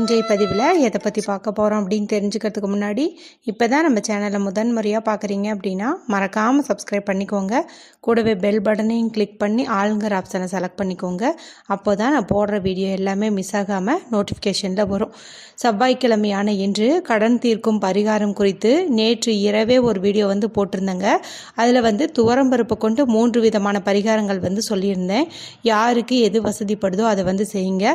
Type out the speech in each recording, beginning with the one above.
இன்றைய பதிவில் எதை பற்றி பார்க்க போகிறோம் அப்படின்னு தெரிஞ்சுக்கிறதுக்கு முன்னாடி இப்போ தான் நம்ம சேனலை முதன் முறையாக பார்க்குறீங்க அப்படின்னா மறக்காமல் சப்ஸ்கிரைப் பண்ணிக்கோங்க. கூடவே பெல் பட்டனையும் கிளிக் பண்ணி ஆளுங்கிற ஆப்ஷனை செலக்ட் பண்ணிக்கோங்க. அப்போ தான் நான் போடுற வீடியோ எல்லாமே மிஸ் ஆகாமல் நோட்டிஃபிகேஷனில் வரும். செவ்வாய்க்கிழமையான இன்று கடன் தீர்க்கும் பரிகாரம் குறித்து நேற்று இரவே ஒரு வீடியோ வந்து போட்டிருந்தேங்க. அதில் வந்து துவரம்பருப்பு கொண்டு மூன்று விதமான பரிகாரங்கள் வந்து சொல்லியிருந்தேன். யாருக்கு எது வசதிப்படுதோ அதை வந்து செய்யுங்க.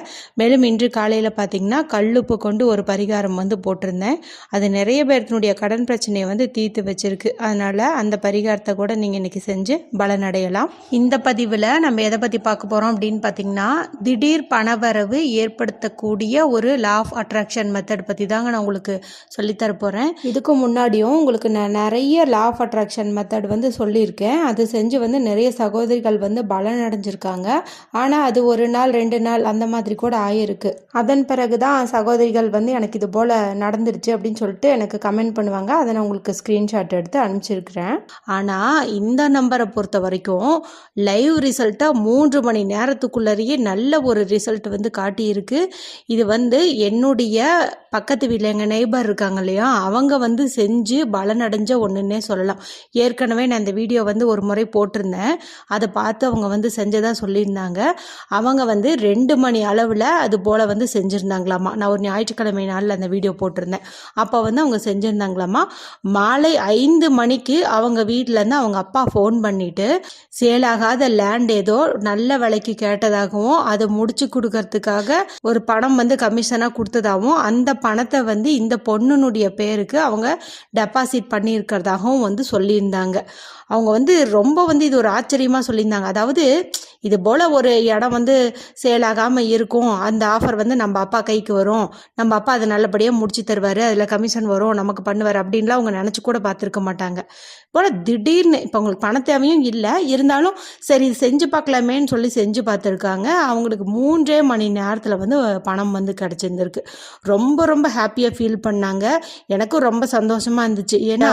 மேலும் இன்று காலையில் பார்த்தீங்கன்னா கல்லுப்பு கொண்டு ஒரு பரிகாரம் வந்து போட்டிருந்தேன். அது நிறைய பேர்த்தினுடைய கடன் பிரச்சனையை வந்து தீர்த்து வச்சிருக்கு. அதனால் அந்த பரிகாரத்தை கூட நீங்கள் இன்றைக்கி செஞ்சு பலனடையலாம். இந்த பதிவில் நம்ம எதை பற்றி பார்க்க போகிறோம் அப்படின்னு பார்த்தீங்கன்னா திடீர் பணவரவு ஏற்படுத்தக்கூடிய ஒரு லா ஆஃப் அட்ராக்ஷன் மெத்தட் பற்றி தாங்க நான் உங்களுக்கு சொல்லித்தர போகிறேன் இதுக்கு முன்னாடியும் உங்களுக்கு நான் நிறைய லா ஆஃப் அட்ராக்ஷன் மெத்தட் வந்து சொல்லியிருக்கேன். அது செஞ்சு வந்து நிறைய சகோதரிகள் வந்து பலனடைஞ்சிருக்காங்க. ஆனால் அது ஒரு நாள் ரெண்டு நாள் அந்த மாதிரி கூட ஆயிருக்கு. அதன் பிறகு தான் சகோதரிகள் வந்து எனக்கு இது போல் நடந்துருச்சு அப்படின்னு சொல்லிட்டு எனக்கு கமெண்ட் பண்ணுவாங்க. அதை நான் உங்களுக்கு ஸ்க்ரீன்ஷாட் எடுத்து அனுப்பிச்சிருக்கிறேன். ஆனால் இந்த நம்பரை பொறுத்த வரைக்கும் லைவ் ரிசல்ட்டாக மூன்று மணி நேரத்துக்குள்ளேயே நல்ல ஒரு ரிசல்ட் வந்து காட்டியிருக்கு. இது வந்து என்னுடைய பக்கத்து வீட்டில் எங்கள் நெய்பர் இருக்காங்க இல்லையா அவங்க வந்து செஞ்சு பலனடைஞ்ச ஒன்றுன்னே சொல்லலாம். ஏற்கனவே நான் இந்த வீடியோ வந்து ஒரு முறை போட்டிருந்தேன். அதை பார்த்து அவங்க வந்து செஞ்சதாக சொல்லியிருந்தாங்க. அவங்க வந்து ரெண்டு மணி அளவில் அது போல் வந்து செஞ்சுருந்தாங்களாம். நான் ஒரு ஞாயிற்றுக்கிழமை நாளில் அந்த வீடியோ போட்டிருந்தேன். அப்போ வந்து அவங்க செஞ்சுருந்தாங்களாம்மா மாலை ஐந்து மணிக்கு அவங்க வீட்டிலேருந்து அவங்க அப்பா ஃபோன் பண்ணிவிட்டு சேலாகாத லேண்ட் ஏதோ நல்ல விலைக்கு கேட்டதாகவும் அதை முடிச்சு கொடுக்கறதுக்காக ஒரு பணம் வந்து கமிஷனாக கொடுத்ததாகவும் அந்த பணத்தை வந்து இந்த பொண்ணுனுடைய பேருக்கு அவங்க டெபாசிட் பண்ணியிருக்கிறதாகவும் வந்து சொல்லியிருந்தாங்க. அவங்க வந்து ரொம்ப வந்து இது ஒரு ஆச்சரியமாக சொல்லியிருந்தாங்க. அதாவது இது போல் ஒரு இடம் வந்து சேலாகாமல் இருக்கும். அந்த ஆஃபர் வந்து நம்ம அப்பா கைக்கு வரும். நம்ம அப்பா அதை நல்லபடியாக முடிச்சு தருவார். அதில் கமிஷன் வரும். நமக்கு பண்ணுவார் அப்படின்லாம் அவங்க நினச்சி கூட பார்த்துருக்க மாட்டாங்க. போல் திடீர்னு இப்போ அவங்களுக்கு பண தேவையும் இல்லை. இருந்தாலும் சரி இது செஞ்சு பார்க்கலாமேன்னு சொல்லி செஞ்சு பார்த்துருக்காங்க. அவங்களுக்கு மூன்றே மணி நேரத்தில் வந்து பணம் வந்து கிடச்சிருந்துருக்கு. ரொம்ப ரொம்ப ஹாப்பியாக ஃபீல் பண்ணாங்க. எனக்கும் ரொம்ப சந்தோஷமாக இருந்துச்சு. ஏன்னா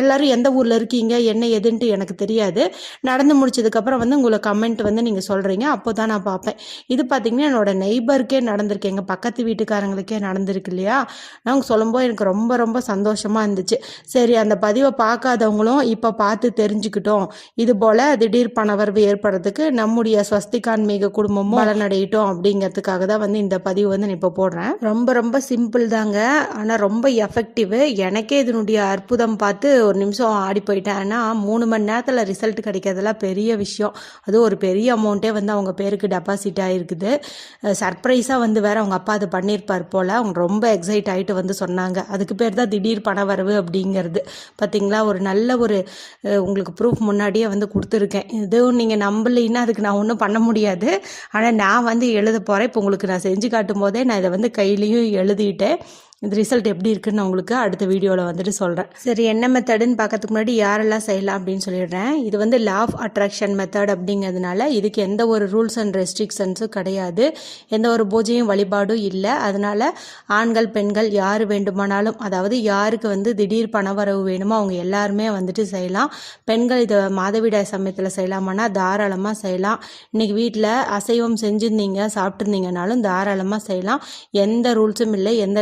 எல்லாரும் எந்த ஊரில் இருக்கீங்க? என்ன எதுன்ட்டு எனக்கு தெரியாது. நடந்து முடிச்சதுக்கப்புறம் வந்து உங்களை கமெண்ட் வந்து நீங்கள் சொல்கிறீங்க அப்போ தான் நான் பார்ப்பேன். இது பார்த்தீங்கன்னா என்னோட நெய்பருக்கே நடந்திருக்கு. எங்கள் பக்கத்து வீட்டு வீட்டுக்காரங்களுக்கே நடந்திருக்கு இல்லையா? நாங்கள் சொல்லும்போது எனக்கு ரொம்ப ரொம்ப சந்தோஷமாக இருந்துச்சு. சரி அந்த பதிவை பார்க்காதவங்களும் இப்போ பார்த்து தெரிஞ்சுக்கிட்டோம். இது போல் திடீர் பணவரவு ஏற்படுறதுக்கு நம்முடைய ஸ்வஸ்திகான்மீக குடும்பமும் பலனடையிட்டோம் அப்படிங்கிறதுக்காக தான் வந்து இந்த பதிவு வந்து நான் இப்போ போடுறேன். ரொம்ப ரொம்ப சிம்பிள் தாங்க. ஆனால் ரொம்ப எஃபெக்டிவ். எனக்கே இதனுடைய அற்புதம் பார்த்து ஒரு நிமிஷம் ஆடி போயிட்டேன். ஆனால் மூணு மணி நேரத்தில் ரிசல்ட் கிடைக்கிறதெல்லாம் பெரிய விஷயம். அது ஒரு பெரிய அமௌண்ட்டே வந்து அவங்க பேருக்கு டெபாசிட் ஆகிருக்குது சர்ப்ரைஸாக வந்து வேற அவங்க அப்பா அது பண்ணியிருப்பார் போல். அவங்க ரொம்ப எக்ஸைட் ஆகிட்டு வந்து சொன்னாங்க. அதுக்கு பேர் தான் திடீர் பண வரவு அப்படிங்கிறது. பார்த்தீங்களா ஒரு நல்ல ஒரு உங்களுக்கு ப்ரூஃப் முன்னாடியே வந்து கொடுத்துருக்கேன். இதுவும் நீங்கள் நம்பலைன்னா அதுக்கு நான் ஒன்றும் பண்ண முடியாது. ஆனால் நான் வந்து எழுத போகிறேன் இப்போ உங்களுக்கு நான் செஞ்சு காட்டும் போதே நான் இதை வந்து கையிலையும் எழுதிட்டேன். இந்த ரிசல்ட் எப்படி இருக்குன்னு நான் உங்களுக்கு அடுத்த வீடியோவில் வந்துட்டு சொல்கிறேன் சரி என்ன மெத்தடுன்னு பார்க்கறதுக்கு முன்னாடி யாரெல்லாம் செய்யலாம் அப்படின்னு சொல்லிடுறேன். இது வந்து லா ஆஃப் அட்ராக்ஷன் மெத்தட் அப்படிங்கிறதுனால இதுக்கு எந்த ஒரு ரூல்ஸ் அண்ட் ரெஸ்ட்ரிக்ஷன்ஸும் கிடையாது. எந்த ஒரு பூஜையும் வழிபாடும் இல்லை. அதனால் ஆண்கள் பெண்கள் யார் வேண்டுமானாலும் அதாவது யாருக்கு வந்து திடீர் பணவரவு வேணுமோ அவங்க எல்லாருமே வந்துட்டு செய்யலாம். பெண்கள் இதை மாதவிடாய் சமயத்தில் செய்யலாமான்னா தாராளமாக செய்யலாம். இன்னைக்கு வீட்டில் அசைவம் செஞ்சுருந்தீங்க சாப்பிட்ருந்தீங்கனாலும் தாராளமாக செய்யலாம். எந்த ரூல்ஸும் இல்லை எந்த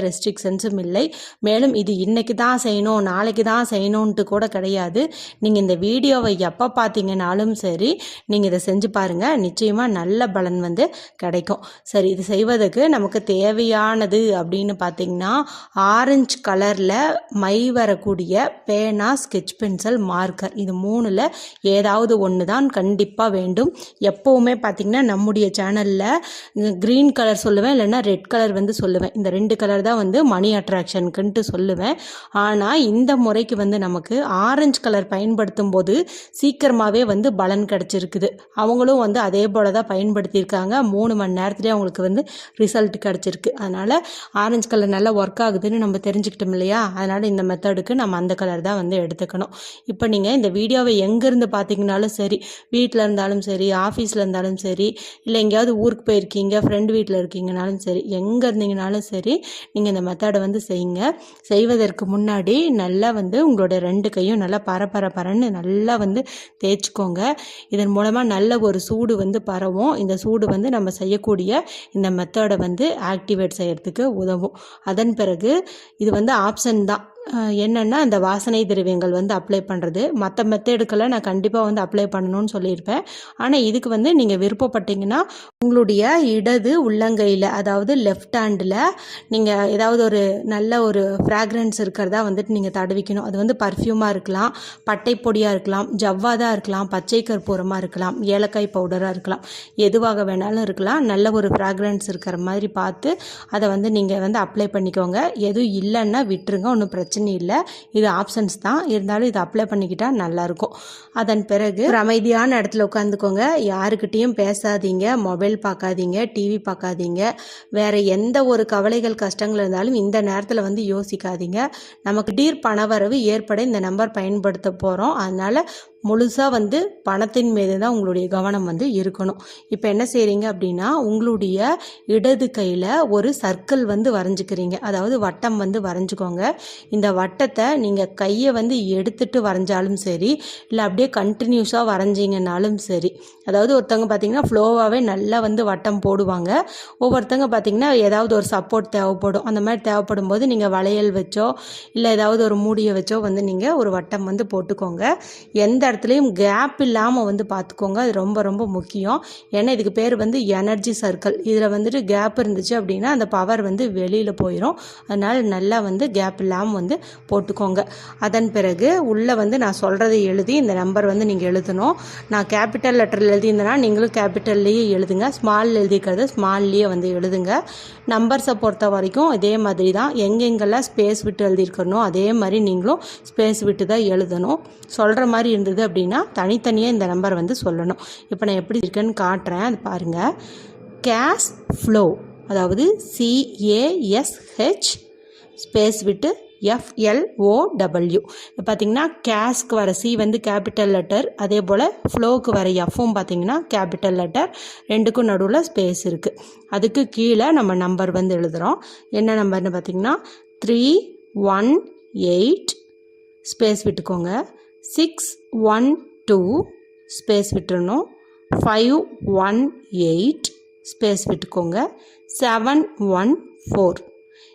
சென்ஸும் இல்லை. மேலும் இது இன்னைக்கு தான் செய்யணும் நாளைக்கு தான் செய்யணுன்ட்டு கூட கிடையாது. நீங்கள் இந்த வீடியோவை எப்போ பார்த்தீங்கனாலும் சரி நீங்கள் இதை செஞ்சு பாருங்கள் நிச்சயமாக நல்ல பலன் வந்து கிடைக்கும். சரி இது செய்வதற்கு நமக்கு தேவையானது அப்படின்னு பார்த்தீங்கன்னா ஆரஞ்சு கலரில் மை வரக்கூடிய பேனா ஸ்கெட்ச் பென்சில் மார்க்கர். இது மூணில் ஏதாவது ஒன்று தான் கண்டிப்பாக வேண்டும். எப்போவுமே பார்த்தீங்கன்னா நம்முடைய சேனலில் க்ரீன் கலர் சொல்லுவேன் இல்லைன்னா ரெட் கலர் வந்து சொல்லுவேன். இந்த ரெண்டு கலர் தான் வந்து மணி அட்ராக்ஷனுக்குன்ட்டு சொல்லுவேன். ஆனால் இந்த முறைக்கு வந்து நமக்கு ஆரஞ்சு கலர் பயன்படுத்தும் போது சீக்கிரமாகவே வந்து பலன் கிடச்சிருக்குது. அவங்களும் வந்து அதே போல் தான் பயன்படுத்தியிருக்காங்க. மூணு மணி நேரத்துலேயே அவங்களுக்கு வந்து ரிசல்ட் கிடச்சிருக்கு. அதனால் ஆரஞ்சு கலர் நல்லா ஒர்க் ஆகுதுன்னு நம்ம தெரிஞ்சுக்கிட்டோம் இல்லையா? அதனால் இந்த மெத்தடுக்கு நம்ம அந்த கலர் தான் வந்து எடுத்துக்கணும். இப்போ நீங்கள் இந்த வீடியோவை எங்கேருந்து பார்த்தீங்கனாலும் சரி வீட்டில் இருந்தாலும் சரி ஆஃபீஸில் இருந்தாலும் சரி இல்லை எங்கேயாவது ஊருக்கு போயிருக்கீங்க ஃப்ரெண்டு வீட்டில் இருக்கீங்கனாலும் சரி எங்கே இருந்தீங்கனாலும் சரி நீங்கள் இந்த மெத்தட் மெத்தடை வந்து செய்யுங்க. செய்வதற்கு முன்னாடி நல்லா வந்து உங்களோட ரெண்டு கையும் நல்லா பர பர பரன்னு நல்லா வந்து தேய்ச்சிக்கோங்க. இதன் மூலமாக நல்ல ஒரு சூடு வந்து பரவும். இந்த சூடு வந்து நம்ம செய்யக்கூடிய இந்த மெத்தடை வந்து ஆக்டிவேட் செய்யறதுக்கு உதவும். அதன் பிறகு இது வந்து ஆப்ஷன் தான். என்னென்னா அந்த வாசனை திரவியங்கள் வந்து அப்ளை பண்ணுறது மற்ற மெத்தேடுக்கெல்லாம் நான் கண்டிப்பாக வந்து அப்ளை பண்ணணும்னு சொல்லியிருப்பேன். ஆனால் இதுக்கு வந்து நீங்கள் விருப்பப்பட்டீங்கன்னா உங்களுடைய இடது உள்ளங்கையில் அதாவது லெஃப்ட் ஹேண்டில் நீங்கள் ஏதாவது ஒரு நல்ல ஒரு ஃப்ராக்ரன்ஸ் இருக்கிறதா வந்துட்டு நீங்கள் தடவிக்கணும். அது வந்து பர்ஃப்யூமாக இருக்கலாம் பட்டை பொடியாக இருக்கலாம் ஜவ்வாதாக இருக்கலாம் பச்சை கற்பூரமாக இருக்கலாம் ஏலக்காய் பவுடராக இருக்கலாம் எதுவாக வேணாலும் இருக்கலாம். நல்ல ஒரு ஃப்ராக்ரன்ஸ் இருக்கிற மாதிரி பார்த்து அதை வந்து நீங்கள் வந்து அப்ளை பண்ணிக்கோங்க. எதுவும் இல்லைன்னா விட்டுருங்க ஒன்றும் பிரச்சனை பிரச்சனை இல்லை. இது ஆப்ஷன்ஸ் தான். இருந்தாலும் இது அப்ளை பண்ணிக்கிட்டால் நல்லாயிருக்கும் அதன் பிறகு ஒரு அமைதியான இடத்துல உட்காந்துக்கோங்க. யாருக்கிட்டேயும் பேசாதீங்க. மொபைல் பார்க்காதீங்க. டிவி பார்க்காதீங்க. வேறு எந்த ஒரு கவலைகள் கஷ்டங்கள் இருந்தாலும் இந்த நேரத்தில் வந்து யோசிக்காதீங்க. நமக்கு திடீர் பணவரவு ஏற்பட இந்த நம்பர் பயன்படுத்த போகிறோம் அதனால் முழுசாக வந்து பணத்தின் மீது தான் உங்களுடைய கவனம் வந்து இருக்கணும். இப்போ என்ன செய்கிறீங்க அப்படின்னா உங்களுடைய இடது கையில் ஒரு சர்க்கிள் வந்து வரைஞ்சிக்கிறீங்க. அதாவது வட்டம் வந்து வரைஞ்சிக்கோங்க. இந்த வட்டத்தை நீங்கள் கையை வந்து எடுத்துட்டு வரைஞ்சாலும் சரி இல்லை அப்படியே கண்டினியூஸாக வரைஞ்சிங்கனாலும் சரி அதாவது ஒருத்தவங்க பார்த்தீங்கன்னா ஃப்ளோவாகவே நல்லா வந்து வட்டம் போடுவாங்க. ஒவ்வொருத்தவங்க பார்த்தீங்கன்னா ஏதாவது ஒரு சப்போர்ட் தேவைப்படும். அந்த மாதிரி தேவைப்படும் போது நீங்கள் வளையல் வச்சோ இல்லை ஏதாவது ஒரு மூடியை வச்சோ வந்து நீங்கள் ஒரு வட்டம் வந்து போட்டுக்கோங்க. எந்த இடத்துலையும் கேப் இல்லாமல் வந்து பார்த்துக்கோங்க அது ரொம்ப ரொம்ப முக்கியம். ஏன்னா இதுக்கு பேர் வந்து எனர்ஜி சர்க்கிள் இதில் வந்துட்டு கேப் இருந்துச்சு அப்படின்னா அந்த பவர் வந்து வெளியில் போயிடும் அதனால் நல்லா வந்து கேப் இல்லாமல் வந்து போட்டுக்கோங்க. அதன் பிறகு உள்ளே வந்து நான் சொல்கிறதை எழுதி இந்த நம்பர் வந்து நீங்கள் எழுதணும். நான் கேபிட்டல் லெட்டரில் எழுதியிருந்தேன்னா நீங்களும் கேபிட்டல்லையே எழுதுங்க. ஸ்மால் எழுதிக்கிறது ஸ்மால்லையே வந்து எழுதுங்க. நம்பர்ஸை பொறுத்த வரைக்கும் இதே மாதிரி தான். எங்கெங்கெல்லாம் ஸ்பேஸ் விட்டு எழுதியிருக்கணும் அதே மாதிரி நீங்களும் ஸ்பேஸ் விட்டு தான் எழுதணும். சொல்கிற மாதிரி இருந்தது அப்படின்னா தனித்தனியாக இந்த நம்பர் வந்து சொல்லணும். இப்போ நான் எப்படி இருக்கேன்னு காட்டுறேன். அது பாருங்கள் கேஷ் ஃப்ளோ அதாவது சிஏஎஸ்ஹெச் ஸ்பேஸ் விட்டு எஃப்எல்ஓடபிள்யூ இப்போ பார்த்தீங்கன்னா கேஸ்க்கு வர சி வந்து கேபிட்டல் லெட்டர் அதே போல் ஃப்ளோக்கு வர எஃப்பும் பார்த்தீங்கன்னா கேபிட்டல் லெட்டர் ரெண்டுக்கும் நடுவில் ஸ்பேஸ் இருக்குது அதுக்கு கீழே நம்ம நம்பர் வந்து எழுதுகிறோம் என்ன நம்பர்னு பார்த்தீங்கன்னா த்ரீ ஒன் எயிட் ஸ்பேஸ் விட்டுக்கோங்க. சிக்ஸ் ஒன் டூ ஸ்பேஸ் விட்டுறணும். ஃபைவ் ஒன் எயிட் ஸ்பேஸ் விட்டுக்கோங்க. செவன் ஒன் ஃபோர்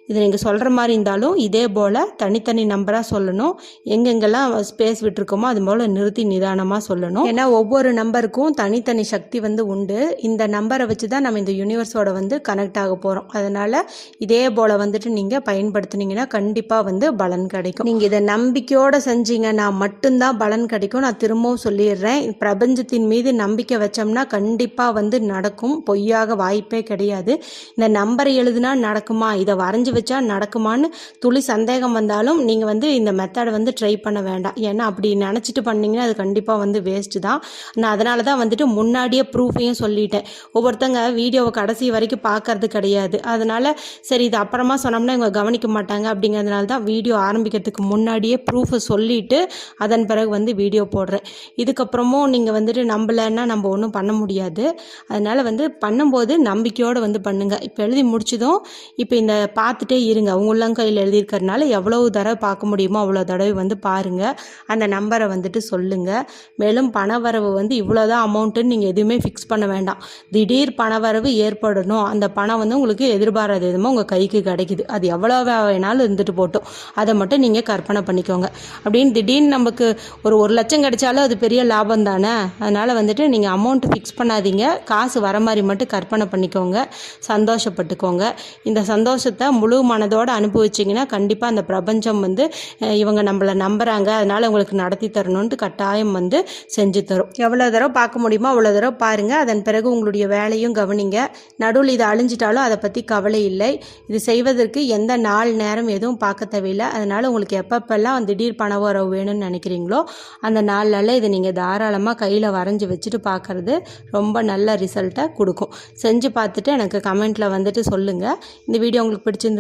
இது நீங்கள் சொல்கிற மாதிரி இருந்தாலும் இதே போல் தனித்தனி நம்பராக சொல்லணும். எங்கெங்கெல்லாம் ஸ்பேஸ் விட்டுருக்கோமோ அது போல் நிறுத்தி நிதானமாக சொல்லணும். ஏன்னா ஒவ்வொரு நம்பருக்கும் தனித்தனி சக்தி வந்து உண்டு. இந்த நம்பரை வச்சு தான் நம்ம இந்த யூனிவர்ஸோட வந்து கனெக்ட் ஆக போகிறோம் அதனால் இதே போல் வந்துட்டு நீங்கள் பயன்படுத்துனீங்கன்னா கண்டிப்பாக வந்து பலன் கிடைக்கும். நீங்கள் இதை நம்பிக்கையோடு செஞ்சீங்கன்னா மட்டும்தான் பலன் கிடைக்கும் நான் திரும்பவும் சொல்லிடுறேன். பிரபஞ்சத்தின் மீது நம்பிக்கை வச்சோம்னா கண்டிப்பாக வந்து நடக்கும். பொய்யாக வாய்ப்பே கிடையாது. இந்த நம்பரை எழுதுனா நடக்குமா? இதை வரைஞ்சி வச்சா நடக்குமான்னு துளி சந்தேகம் வந்தாலும் நீங்கள் வந்து இந்த மெத்தடை வந்து ட்ரை பண்ண வேண்டாம். ஏன்னா அப்படி நினச்சிட்டு பண்ணீங்கன்னா அது கண்டிப்பாக வந்து வேஸ்ட்டு தான். நான் அதனால தான் வந்துட்டு முன்னாடியே ப்ரூஃபையும் சொல்லிட்டேன். ஒவ்வொருத்தங்க வீடியோவை கடைசி வரைக்கும் பார்க்கறது கிடையாது. அதனால் சரி இது அப்புறமா சொன்னோம்னா இவங்க கவனிக்க மாட்டாங்க அப்படிங்கிறதுனால தான் வீடியோ ஆரம்பிக்கிறதுக்கு முன்னாடியே ப்ரூஃபை சொல்லிவிட்டு அதன் பிறகு வந்து வீடியோ போடுறேன். இதுக்கப்புறமும் நீங்கள் வந்துட்டு நம்பலைன்னா நம்ம ஒன்றும் பண்ண முடியாது. அதனால் வந்து பண்ணும்போது நம்பிக்கையோடு வந்து பண்ணுங்கள் இப்போ எழுதி முடிச்சதும் இப்போ இந்த பார்த்து பார்த்துட்டே இருங்க. உங்க உள்ளங்கையில் எழுதியிருக்கிறதுனால எவ்வளவு தடவை பார்க்க முடியுமோ அவ்வளோ தடவை வந்து பாருங்கள் அந்த நம்பரை வந்துட்டு சொல்லுங்கள் மேலும் பணவரவு வந்து இவ்வளோதான் அமௌண்ட்டுன்னு நீங்கள் எதுவுமே ஃபிக்ஸ் பண்ண வேண்டாம். திடீர் பணவரவு ஏற்படணும். அந்த பணம் வந்து உங்களுக்கு எதிர்பாராத விதமாக உங்கள் கைக்கு கிடைக்குது. அது எவ்வளோ வேணாலும் இருந்துட்டு போட்டோம். அதை மட்டும் நீங்கள் கற்பனை பண்ணிக்கோங்க. அப்படின்னு திடீர்னு நமக்கு ஒரு ஒரு லட்சம் கிடைச்சாலும் அது பெரிய லாபம் தானே? அதனால் வந்துட்டு நீங்கள் அமௌண்ட் ஃபிக்ஸ் பண்ணாதீங்க. காசு வர மாதிரி மட்டும் கற்பனை பண்ணிக்கோங்க. சந்தோஷப்பட்டுக்கோங்க. இந்த சந்தோஷத்தை முழு மனதோடு அனுபவிச்சிங்கன்னா கண்டிப்பாக அந்த பிரபஞ்சம் வந்து இவங்க நம்மளை நம்புகிறாங்க அதனால் உங்களுக்கு நடத்தி தரணுன்ட்டு கட்டாயம் வந்து செஞ்சு தரும். எவ்வளோ தடவை பார்க்க முடியுமோ அவ்வளோ தடவை பாருங்கள் அதன் பிறகு உங்களுடைய வேலையும் கவனிங்க. நடுவில் இது அழிஞ்சிட்டாலும் அதை பற்றி கவலை இல்லை. இது செய்வதற்கு எந்த நாள் நேரம் எதுவும் பார்க்க தேவையில்லை. அதனால் உங்களுக்கு எப்பப்பெல்லாம் திடீர் பண உறவு வேணும்னு நினைக்கிறீங்களோ அந்த நாளில் இதை நீங்கள் தாராளமாக கையில் வரைஞ்சி வச்சுட்டு பார்க்குறது ரொம்ப நல்ல ரிசல்ட்டை கொடுக்கும். செஞ்சு பார்த்துட்டு எனக்கு கமெண்ட்டில் வந்துட்டு சொல்லுங்கள் இந்த வீடியோ உங்களுக்கு